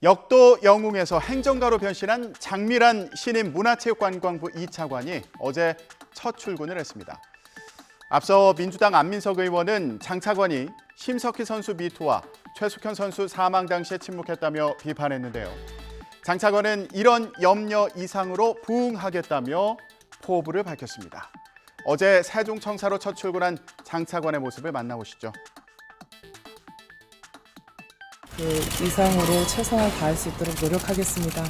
역도 영웅에서 행정가로 변신한 장미란 신임 문화체육관광부 2차관이 어제 첫 출근을 했습니다. 앞서 민주당 안민석 의원은 장 차관이 심석희 선수 미투와 최숙현 선수 사망 당시에 침묵했다며 비판했는데요. 장 차관은 이런 염려 이상으로 부응하겠다며 포부를 밝혔습니다. 어제 세종청사로 첫 출근한 장 차관의 모습을 만나보시죠. 그 이상으로 최선을 다할 수 있도록 노력하겠습니다.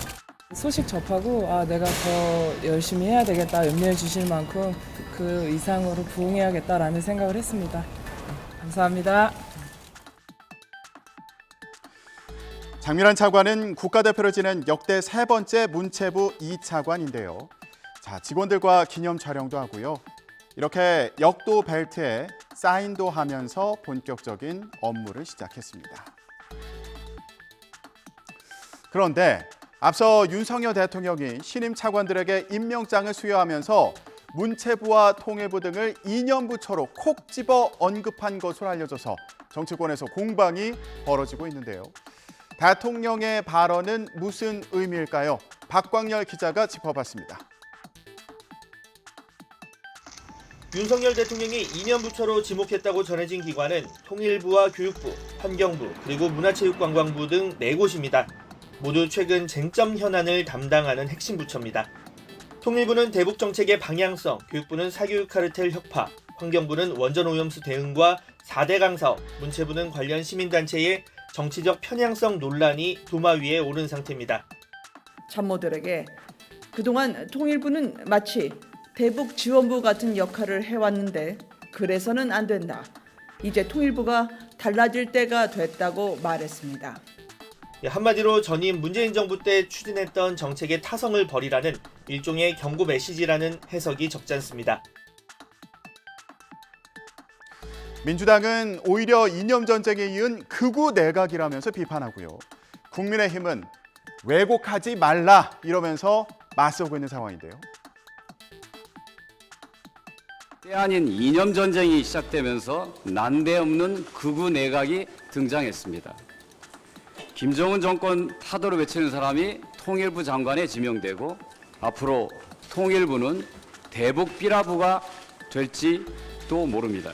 소식 접하고 아 내가 더 열심히 해야 되겠다 염려해 주실 만큼 그 이상으로 부응해야겠다라는 생각을 했습니다. 네, 감사합니다. 장미란 차관은 국가대표를 지낸 역대 세 번째 문체부 2차관인데요. 자, 직원들과 기념 촬영도 하고요. 이렇게 역도 벨트에 사인도 하면서 본격적인 업무를 시작했습니다. 그런데 앞서 윤석열 대통령이 신임 차관들에게 임명장을 수여하면서 문체부와 통일부 등을 2년 부처로 콕 집어 언급한 것으로 알려져서 정치권에서 공방이 벌어지고 있는데요. 대통령의 발언은 무슨 의미일까요? 박광열 기자가 짚어봤습니다. 윤석열 대통령이 2년 부처로 지목했다고 전해진 기관은 통일부와 교육부, 환경부, 그리고 문화체육관광부 등 4곳입니다. 모두 최근 쟁점 현안을 담당하는 핵심 부처입니다. 통일부는 대북 정책의 방향성, 교육부는 사교육 카르텔 혁파, 환경부는 원전 오염수 대응과 4대 강 사업, 문체부는 관련 시민단체의 정치적 편향성 논란이 도마 위에 오른 상태입니다. 참모들에게 그동안 통일부는 마치 대북 지원부 같은 역할을 해왔는데 그래서는 안 된다. 이제 통일부가 달라질 때가 됐다고 말했습니다. 예, 한마디로 전임 문재인 정부 때 추진했던 정책의 타성을 버리라는 일종의 경고 메시지라는 해석이 적지 않습니다. 민주당은 오히려 이념 전쟁에 이은 극우 내각이라면서 비판하고요. 국민의힘은 왜곡하지 말라 이러면서 맞서고 있는 상황인데요. 때 아닌 이념 전쟁이 시작되면서 난데없는 극우 내각이 등장했습니다. 김정은 정권 타도를 외치는 사람이 통일부 장관에 지명되고 앞으로 통일부는 대북 삐라부가 될지도 모릅니다.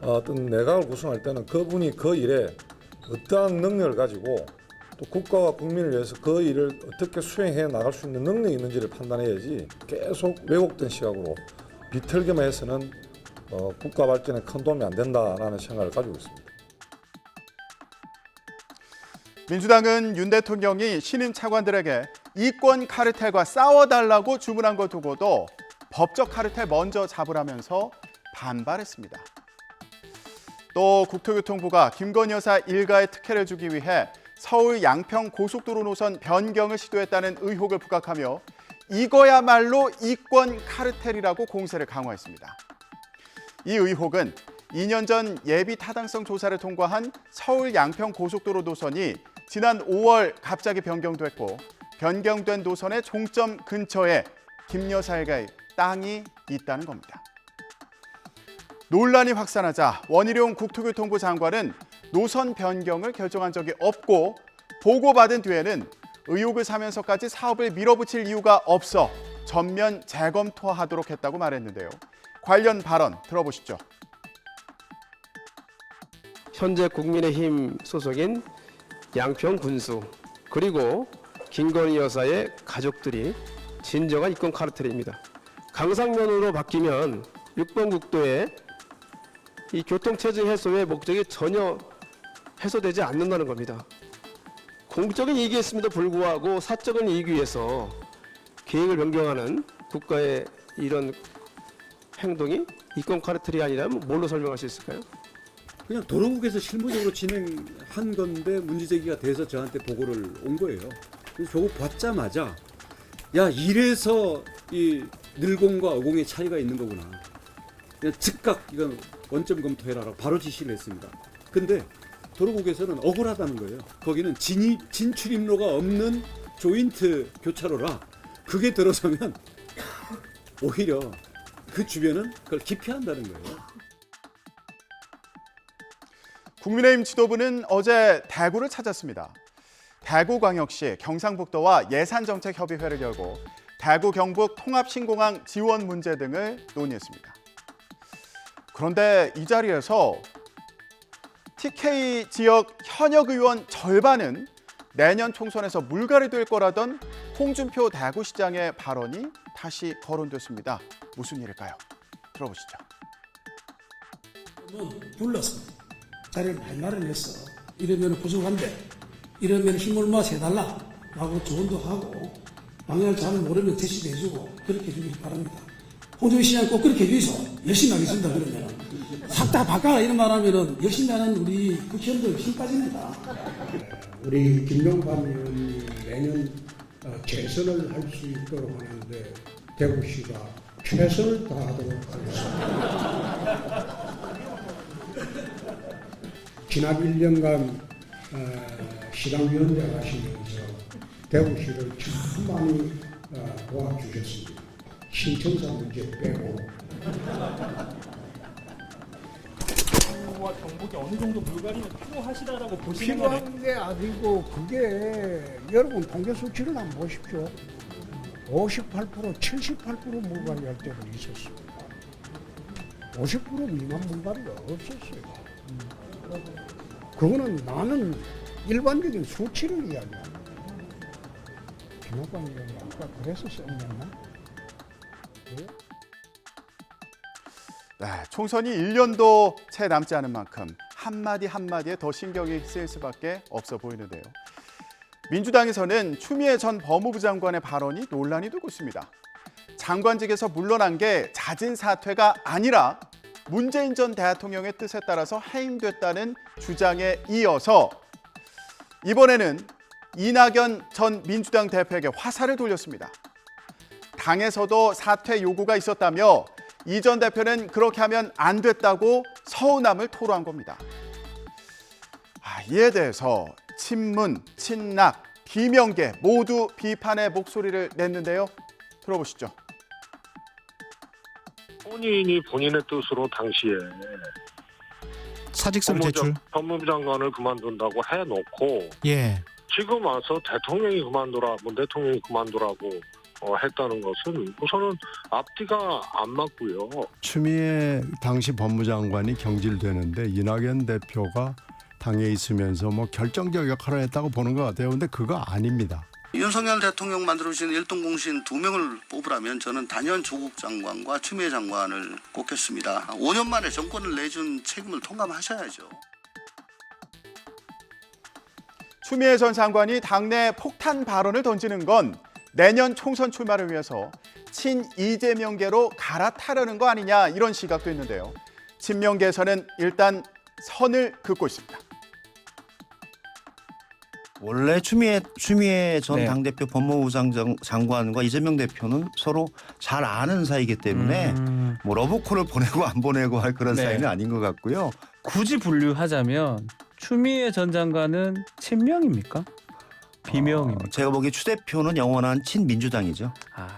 어떤 내각을 구성할 때는 그분이 그 일에 어떠한 능력을 가지고 또 국가와 국민을 위해서 그 일을 어떻게 수행해 나갈 수 있는 능력이 있는지를 판단해야지 계속 왜곡된 시각으로 비틀기만 해서는 어, 국가 발전에 큰 도움이 안 된다라는 생각을 가지고 있습니다. 민주당은 윤 대통령이 신임 차관들에게 이권 카르텔과 싸워달라고 주문한 것 두고도 법적 카르텔 먼저 잡으라면서 반발했습니다. 또 국토교통부가 김건희 여사 일가의 특혜를 주기 위해 서울 양평 고속도로 노선 변경을 시도했다는 의혹을 부각하며 이거야말로 이권 카르텔이라고 공세를 강화했습니다. 이 의혹은 2년 전 예비 타당성 조사를 통과한 서울 양평 고속도로 노선이 지난 5월 갑자기 변경됐고 변경된 노선의 종점 근처에 김 여사 일가의 땅이 있다는 겁니다. 논란이 확산하자 원희룡 국토교통부 장관은 노선 변경을 결정한 적이 없고 보고받은 뒤에는 의혹을 사면서까지 사업을 밀어붙일 이유가 없어 전면 재검토하도록 했다고 말했는데요. 관련 발언 들어보시죠. 현재 국민의힘 소속인 양평 군수 그리고 김건희 여사의 가족들이 진정한 이권 카르텔입니다. 강상면으로 바뀌면 6번 국도에 이 교통체증 해소의 목적이 전혀 해소되지 않는다는 겁니다. 공적인 이익이 있음에도 불구하고 사적인 이익 위해서 계획을 변경하는 국가의 이런 행동이 이권 카르텔이 아니라면 뭘로 설명할 수 있을까요? 그냥 도로국에서 실무적으로 진행한 건데 문제 제기가 돼서 저한테 보고를 온 거예요. 그래서 보고 받자마자 야 이래서 이 늘공과 어공의 차이가 있는 거구나. 그냥 즉각 이건 원점 검토해라라고 바로 지시를 했습니다. 근데 도로국에서는 억울하다는 거예요. 거기는 진입 진출입로가 없는 조인트 교차로라 그게 들어서면 오히려 그 주변은 그걸 기피한다는 거예요. 국민의힘 지도부는 어제 대구를 찾았습니다. 대구광역시 경상북도와 예산정책협의회를 열고 대구 경북 통합신공항 지원 문제 등을 논의했습니다. 그런데 이 자리에서 TK 지역 현역 의원 절반은 내년 총선에서 물갈이 될 거라던 홍준표 대구시장의 발언이 다시 거론됐습니다. 무슨 일일까요? 들어보시죠. 자 리를 많이 마련했어. 이러면 부족한데 이러면 힘을 모아서 해달라 라고 조언도 하고 방향을 잘 모르면 대시도 해주고 그렇게 해주길 바랍니다. 홍준표 시장 꼭 그렇게 해주소. 열심히 하겠습니다. 그러면 싹다 바꿔라 이런 말 하면은 열심히 하는 우리 국회의원들 힘 빠집니다. 우리 김용삼 의원이 내년 어, 재선을 할 수 있도록 하는데 대구시가 최선을 다하도록 하겠습니다. 지난 1년간 어, 시당위원장 하시면서 대구시를 참 많이 어, 도와주셨습니다. 신청사 문제 빼고 필요한 게 아니고 그게 여러분 통계 수치를 한번 보십시오. 58% 78% 물갈이 할 때도 있었습니다. 50% 미만 물갈이가 없었어요. 음. 그거는 나는 일반적인 수치를 이야기합니다. 김학관 의원이 아까 그래서 썼나? 네, 총선이 1년도 채 남지 않은 만큼 한마디 한마디에 더 신경이 쓰일 수밖에 없어 보이는데요. 민주당에서는 추미애 전 법무부 장관의 발언이 논란이 되고 있습니다. 장관직에서 물러난 게 잦은 사퇴가 아니라 문재인 전 대통령의 뜻에 따라서 해임됐다는 주장에 이어서 이번에는 이낙연 전 민주당 대표에게 화살을 돌렸습니다. 당에서도 사퇴 요구가 있었다며 이 전 대표는 그렇게 하면 안 됐다고 서운함을 토로한 겁니다. 아, 이에 대해서 친문, 친낙, 비명계 모두 비판의 목소리를 냈는데요. 들어보시죠. 본인이 본인의 뜻으로 당시에 사직서를 제출. 장- 법무부 장관을 그만둔다고 해놓고 예. 지금 와서 대통령이 그만두라, 문 대통령이 그만두라고 어, 했다는 것은 우선은 앞뒤가 안 맞고요. 추미애 당시 법무장관이 경질되는데 이낙연 대표가 당에 있으면서 뭐 결정적 역할을 했다고 보는 것 같아요. 근데 그거 아닙니다. 윤석열 대통령 만들어주신 일등 공신 두 명을 뽑으라면 저는 단연 조국 장관과 추미애 장관을 꼽겠습니다. 5년 만에 정권을 내준 책임을 통감하셔야죠. 추미애 전 장관이 당내 폭탄 발언을 던지는 건 내년 총선 출마를 위해서 친 이재명계로 갈아타려는 거 아니냐 이런 시각도 있는데요. 친명계에서는 일단 선을 긋고 있습니다. 원래 추미애 추미애 전 네. 당대표 법무부 장관, 장관과 이재명 대표는 서로 잘 아는 사이기 때문에 음, 뭐 러브콜을 보내고 안 보내고 할 그런 네. 사이는 아닌 것 같고요. 굳이 분류하자면 추미애 전 장관은 친명입니까? 비명입니까? 어, 제가 보기에 추 대표는 영원한 친민주당이죠. 아,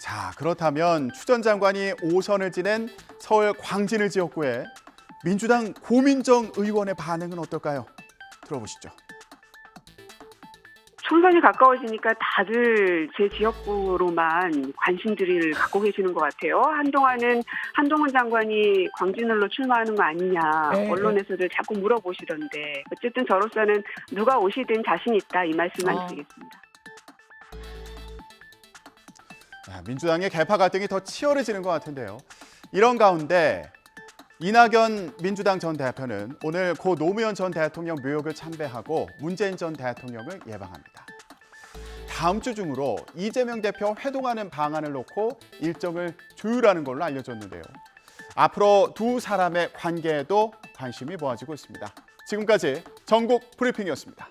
자, 그렇다면 추 전 장관이 5선을 지낸 서울 광진을 지역구에 민주당 고민정 의원의 반응은 어떨까요? 들어보시죠. 총선이 가까워지니까 다들 제 지역구로만 관심들을 갖고 계시는 것 같아요. 한동안은 한동훈 장관이 광진을로 출마하는 거 아니냐 네. 언론에서들 자꾸 물어보시던데 어쨌든 저로서는 누가 오시든 자신 있다 이 말씀만 어. 드리겠습니다. 자, 민주당의 개파 갈등이 더 치열해지는 것 같은데요. 이런 가운데 이낙연 민주당 전 대표는 오늘 고 노무현 전 대통령 묘역을 참배하고 문재인 전 대통령을 예방합니다. 다음 주 중으로 이재명 대표 회동하는 방안을 놓고 일정을 조율하는 걸로 알려졌는데요. 앞으로 두 사람의 관계에도 관심이 모아지고 있습니다. 지금까지 전국 브리핑이었습니다.